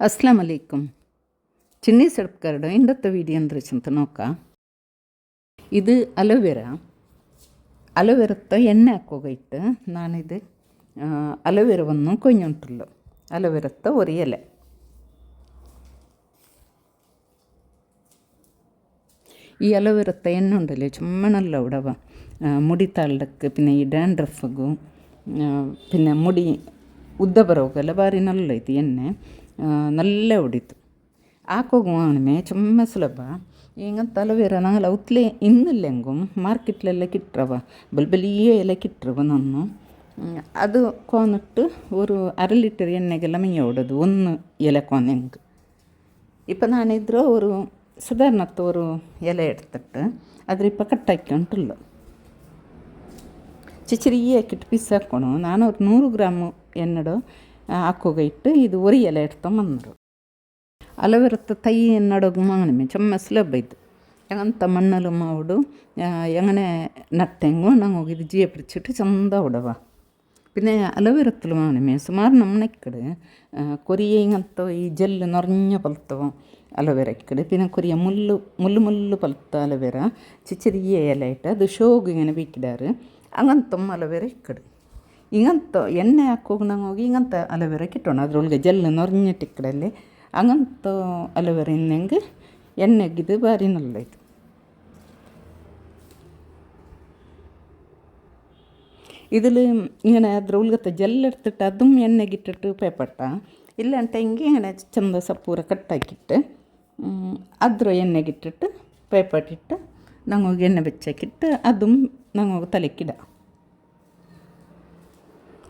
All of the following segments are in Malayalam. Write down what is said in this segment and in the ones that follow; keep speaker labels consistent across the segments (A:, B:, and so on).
A: ಅಸ್ಲಾಂ ಅಲೈಕುಮ್ ಚಿನ್ನಿ ಸಡ್ಕರ್ಡ್ ಇಂಡತ್ತ ವೀಡಿಯೋ ಅಂದ್ರೆ ಚಿಂತ ನೋಕ ಇದು ಅಲೋವೆರಾ ಅಲೋವೆರತ್ತ ಎಣ್ಣೆ ಹಾಕೋಗೈತೆ ನಾನಿದು ಅಲೋವೆರವನ್ನು കൊഞ്ഞുണ്ടല്ലോ അലോവേരത്ത ഒരു ഇല ഈ അലോവേരത്ത എണ്ണ ഉണ്ടല്ലോ ചുമ്മാ നല്ല ഉടവ മുടി താളക്ക് പിന്നെ ಈ ಡ್ಯಾಂಡ್ರಫ್ಗೂ പിന്നെ ಮುಡಿ ಉದ್ದ ಬರೋಗೆಲ್ಲ ಭಾರಿ ನಲ್ಲ ಐತಿ ಎಣ್ಣೆ ನಲ್ಲೇ ಹೊಡಿತು ಹಾಕೋಗಿ വാങ്ങണമേ ചുമ്മാ സുലഭ ಈಗ ತಲವೇರ ನಂಗೆ ಅವತ್ತಲೇ ಇನ್ನಿಲ್ಲೆಂಗು ಮಾರ್ಕೆಟ್ಲೆಲ್ಲ ಕಿಟ್ಟವ ಬಲ್ಬಲಿಯೇ ಎಲ್ಲ ಕಿಟ್ಟರವ ನಾನು ಅದು ಕೋನಿಟ್ಟು ஒரு அரை லிட்டர் எண்ணெய்க்கெல்லாம் மைய விடுது ஒன்று இலை கோனெங்கு இப்போ நான் இதில் ஒரு சுதாரணத்தை ஒரு இலை எடுத்துட்டு அதில் இப்போ கட்டாக்கி உண்டுள்ள சிச்சிறியாக்கிட்டு பீஸ் ಹಾಕೋಣ ನಾನು ஒரு ನೂರು ಗ್ರಾಮು ಎನ್ನಡು ಹಾಕ್ಕೋಗೈಟ್ಟು ಇದು ಒರಿ ಎಲೆ ಎಡ್ತಂಬಂದರು ಅಲವೆರತ್ತ ತೈ ನಡೋಗ ಮಂಗನಮೆ ಚೊಮ್ಮ ಸುಲಭ ಇದ್ದು ಎಂತ ಮಣ್ಣಲು ಮಾವುಡು ಎಂಗನೆ ನಟ್ಟೆಂಗು ನಂಗೆ ಹೋಗಿದ್ದು ಜಿಯ ಪಿರಿಚಿಟ್ಟು ಚಂದ ಉಡವ പിന്നെ അലവിരത്തിൽ വേണമേ സുമാർ നമ്മളിക്കട് കൊറിയ ഇങ്ങനത്തെ ഈ ജെല്ല് നിറഞ്ഞ പലത്തവും അലവിരക്കട് പിന്നെ കൊറിയ മുല്ലു മുല്ല് മുല്ലു പലത്ത അലവിര ചെറിയ ഇലയിട്ട് അത് ഷോഗ് ഇങ്ങനെ വിൽക്കിടാറ് അങ്ങനത്തെ അലവിര ഇക്കട് ಈಗಂತ ಎಣ್ಣೆ ಹಾಕೋಗಿ ನಂಗೆ ಹೋಗಿ ಈಗಂತ ಅಲೋವೆರಾ ಕಿಟ್ಟೋಣ ಅದ್ರೊಳಗೆ ಜೆಲ್ ನೊರ್ഞ്ഞിട്ട് ಇಕ್ಕಡಲ್ಲಿ ಹಂಗಂತ ಅಲೋವೆರಾ ಇನ್ನಂಗೆ ಎಣ್ಣೆಗಿದು ಭಾರಿ ನಲ್ಲೈತು ഇതിൽ ഇങ്ങനെ ദ്രൗലകത്തെ ജെല്ലെടുത്തിട്ട് അതും എണ്ണയ്ക്കിട്ടിട്ട് പേപ്പട്ട ഇല്ലാണ്ടെങ്കിൽ ഇങ്ങനെ ചന്ത സപ്പൂര കട്ടാക്കിയിട്ട് അദ്ര കിട്ടിട്ട് പേപ്പട്ടിട്ട് ഞങ്ങൾക്ക് എണ്ണ വെച്ചാക്കിയിട്ട് അതും ഞങ്ങൾക്ക് തലക്കിടാം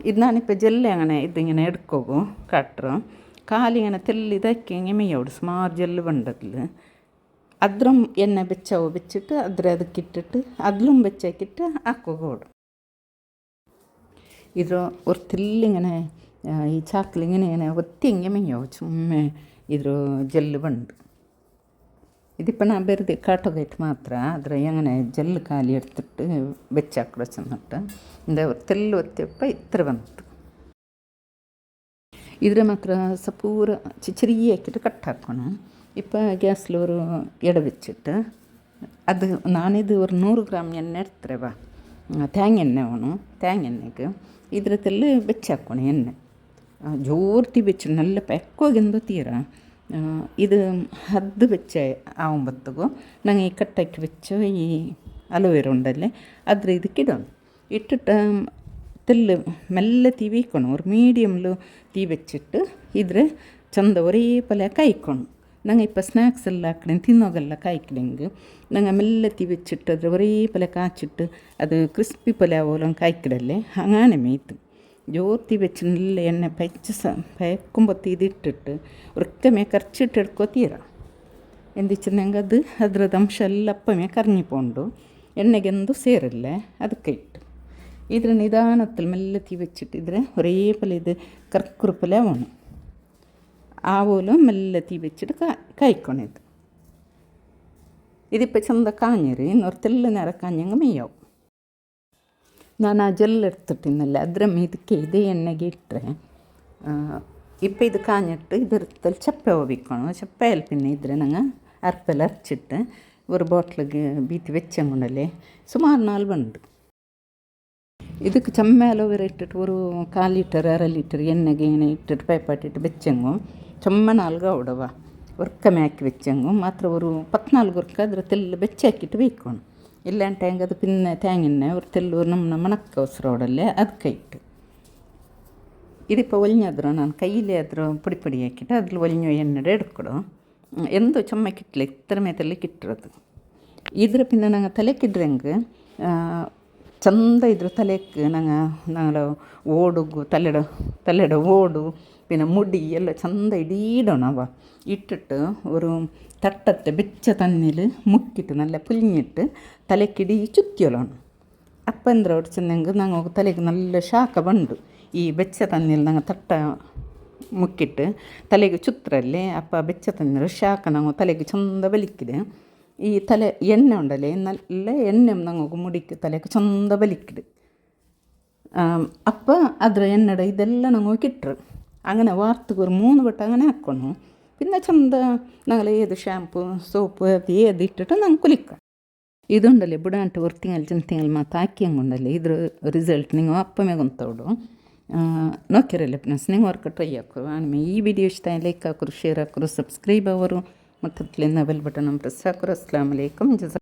A: ഇതാണിപ്പോൾ ജെല്ലി അങ്ങനെ ഇതിങ്ങനെ എടുക്കും കട്ടറും കാലിങ്ങനെ തെല്ലി തയ്ക്കെങ്കിൽ മെയ്യോട് സ്മാർ ജെല്ല് വേണ്ടതിൽ അതിലും എണ്ണ വെച്ചോ വെച്ചിട്ട് അതിൽ അതുക്കിട്ടിട്ട് അതിലും വെച്ചാക്കിട്ട് ആക്കുകോടും ഇത് ഒരു തെല്ലിങ്ങനെ ഈ ചാക്കിലിങ്ങനെ ഇങ്ങനെ ഒത്തിങ്ങനെ മെയ്യോ ചുമ്മേ ഇത് ജെല്ല് വേണ്ട ഇതിപ്പോൾ ഞാൻ വെറുതെ കാട്ടോകയിട്ട് മാത്ര ಆದರೆ അങ്ങനെ ജെല്ല് ಖಾಲಿ എടുത്തിട്ട് വെച്ചാക്കട ചെന്നിട്ട് എന്താ തെല്ല് ഒത്തിയപ്പോൾ ഇത്ര വന്നിട്ട് ಇದ್ರ ಮಾತ್ರ ಸಪೂರ ചെറിയ ആക്കിയിട്ട് കട്ടാക്കണം ഇപ്പോൾ ഗ്യാസിൽ ഒരു ഇട വെച്ചിട്ട് അത് ഞാനിത് ഒരു നൂറ് ഗ്രാം എണ്ണ എടുത്തരവ തേങ്ങ എണ്ണ വേണം തേങ്ങ എണ്ണയ്ക്ക് ಇದ್ರದಲ್ಲಿ ಬೆಚ್ಚಾಕೋಣ ಎಣ್ಣೆ ಜೋರ್ತಿ ಬೆಚ್ಚ ನಲ್ಲ ಪೆಕ್ಕೋಗೆಂದು ತೀರ ಇದು ಹದ್ದು ಬೆಚ್ಚ ಆವಂಬತ್ತಗು ನಂಗೆ ಈ ಕಟ್ಟಕ್ಕೆ ಬೆಚ್ಚ ಈ ಅಲೋವೆರ ಉಂಡಲ್ಲಿ ಅದ್ರ ಇದಕ್ಕೆ ಇಡೋಣ ಇಟ್ಟಿಟ್ಟ ತೆಲ್ಲು ಮೆಲ್ಲ ತೀ ವೀಕೊಂಡು ಅವ್ರು ಮೀಡಿಯಮ್ಲು ತೀ ಬೆಚ್ಚಿಟ್ಟು ಇದ್ರೆ ಚಂದ ಒರೇ ಪಲ್ಯ ಕಾಯ್ಕೊಂಡು ನಂಗೆ ಇಪ್ಪ ಸ್ನ್ಯಾಕ್ಸ್ ಎಲ್ಲ ಹಾಕಿ ತಿನ್ನೋಗೆಲ್ಲ ಕಾಯ್ಕಡೆಂಗೆ ನಂಗೆ ಮೆಲ್ಲ ತೀ ಬೆಚ್ಚಿಟ್ಟು ಅದ್ರ ಒರೇ ಪಲ್ಯ ಕಾಚಿಟ್ಟು ಅದು ಕ್ರಿಸ್ಪಿ ಪಲ್ಯ ಓಲಂಗೆ ಕಾಯ್ಕಿಡಲ್ಲೇ ಹಂಗಾನೆ ಮೇಯ್ತು ಜೋತಿ ಬೆಚ್ಚಿನಲ್ಲಿ ಎಣ್ಣೆ ಪೆಚ್ಚ ಸ ಪೆಕ್ಕೊಂಬತ್ತು ಇದಿಟ್ಟಿಟ್ಟು ವೃತ್ತಮೇ ಖರ್ಚಿಟ್ಟು ಹಿಡ್ಕೋತೀರ ಎಂದಿಚ್ಚಿನಂಗೆ ಅದು ಅದ್ರದ್ದು ಅಂಶ ಎಲ್ಲ ಅಪ್ಪಮೇ ಕರ್ನಿಪೊಂಡು ಎಣ್ಣೆಗೆಂದು ಸೇರಿಲ್ಲೆ ಅದಕ್ಕೆ ಇಟ್ಟು ಇದರ ನಿಧಾನത്തിൽ ಮೆಲ್ಲ ತೀ വെച്ചിട്ടിದ್ರೆ ഒരേ പോലെ ഇത് കർക്കുറുപ്പില വേണം ആ പോലും മെല്ലെ തീ വെച്ചിട്ട് കാ കായ്ക്കണം ഇത് ഇതിപ്പോൾ ചന്ത കാഞ്ഞിരി ഇന്നൊരു തെല്ല നേരം കാഞ്ഞങ്ങ് മെയ്യാവും ನಾನು ಅಜಲ್ಲೆಡ್ತಿಟ್ಟಿನಲ್ಲ ಅದರ ಮೀದಕ್ಕೆ ಇದೇ ಎಣ್ಣೆಗೆ ಇಟ್ಟರೆ ഇപ്പം ഇത് കാഞ്ഞിട്ട് ഇതിരുത്തൽ ചപ്പ ഒവിക്കണം ചപ്പയിൽ പിന്നെ ഇതിൽ ഞങ്ങൾ അരപ്പൽ അരച്ചിട്ട് ഒരു ബോട്ടിലേക്ക് ബീത്തി വെച്ച കൊണ്ടല്ലേ സുമാറ് നാൽവുണ്ട് ഇതൊക്കെ ചമ്മേല വരെ ഇട്ടിട്ട് ഒരു കാൽ ലിറ്റർ അര ലിറ്റർ എണ്ണകേനെ ഇട്ടിട്ട് പേപ്പാട്ടിട്ട് വെച്ചെങ്കും ചുമ്മ നാൽക ഉടവ ഉറക്കമാക്കി വെച്ചെങ്കും മാത്രം ഒരു പത്തിനാല് ഉറക്ക അതിൽ തെല്ല് വെച്ചാക്കിയിട്ട് വെക്കണം ಇಲ್ಲಾಂಟಂಗೆ ಅದು ಪಿನ್ನ ತೇಂಗಿನ ഒരു ತೆಲ್ಲೂರು ನಮ್ಮನ ಮಣಕ್ಕೋಸ್ರೋಡಲ್ಲೇ ಅದಕ್ಕೆ ಇಟ್ಟು ഇതിപ്പോൾ ഒലിഞ്ഞാതിരോ ನಾನು കയ്യിലേതിരോ പൊടി പൊടിയാക്കിയിട്ട് അതിൽ ഒലിഞ്ഞു എണ്ണയുടെ എടുക്കണോ എന്തോ ചുമ്മക്കിട്ടില്ല ഇത്രമേ തല്ലി കിട്ടുന്നത് ഇതിൽ പിന്നെ ഞങ്ങൾ തലക്കിടുതെങ്കിൽ ಚಂದ ಇದ್ರ ತಲೆಕ್ಕೆ ನಂಗೆ ನಾಳೆ ಓಡುಗು ತಲೆಡ ತಲೆಡ ಓಡು പിന്നെ മുടി എല്ലാം ചന്ത ഇടീടണം അവ ഇട്ടിട്ട് ഒരു തട്ടത്തെ വെച്ച തന്നിൽ മുക്കിയിട്ട് നല്ല പുലിഞ്ഞിട്ട് തലക്കിടി ചുറ്റിയൊലാണ് അപ്പം എന്താ ചെന്നെങ്കിൽ ഞങ്ങൾ തലയ്ക്ക് നല്ല ಶಾಖ ಬಂಡು ಈ ಬೆಚ್ಚ ತಣ್ಣೀರು ನಂಗೆ ತಟ್ಟ ಮುಕ್ಕಿಟ್ಟು ತಲೆಗೆ ಚುತ್ರಲ್ಲೇ ಅಪ್ಪ ಬೆಚ್ಚ ತಣ್ಣೀರು ಶಾಖ ನಾವು ತಲೆಗೆ ಚಂದ ಬಲಿಕ್ಕಿದೆ ഈ തല എണ്ണ ഉണ്ടല്ലേ നല്ല എണ്ണ ഞങ്ങൾക്ക് മുടിക്ക് തലയ്ക്ക് ചന്ത വലിക്കിട് അപ്പോൾ ಅದ್ರ ಎಣ್ಣೆಡ ಇದೆಲ್ಲ ನಂಗೆ ಕಿಟ್ರು അങ്ങനെ വാർത്തക്ക് ഒരു മൂന്ന് വട്ടം അങ്ങനെ ಹಾಕ್ಕೊಂಡು പിന്നെ ಚಂದ ನಾಳೆ ಏದು ಶ್ಯಾಂಪು ಸೋಪು ಅದು ಏದು ಇಟ್ಟಿಟ್ಟು ನಂಗೆ ಕುಲಿಕ್ಕ ಇದುಂಡಲ್ಲಿ ಬುಡಾಂಟ ಒಂದು ತಿಂಗಳು ಚಿನ್ನ ತಿಂಗಳು ಮಾತು ಹಾಕಿ ಹಂಗುಂಡಲ್ಲಿ ಇದ್ರ ರಿಸಲ್ಟ್ ನೀವು ಅಪ್ಪ ಮೇಲೆ ಉಂತೋಡು ನೋಕಿರಲ್ಲ ಫ್ರೆಂಡ್ಸ್ ನೀವು ವರ್ಕ್ ಟ್ರೈ ಹಾಕು ಆಮೇಲೆ ಈ ವಿಡಿಯೋ ಇಷ್ಟ ಲೈಕ್ ಹಾಕೋರು ಶೇರ್ ಹಾಕೋರು ಸಬ್ಸ್ಕ್ರೈಬ್ ಅವರು ಮತ್ತು ಬೆಲ್ ಬಟನ್ ಪ್ರೆಸ್ ಹಾಕೋರು ಅಸ್ಲಾಮ್ ಅಲೈಕಮ್ ಜಸ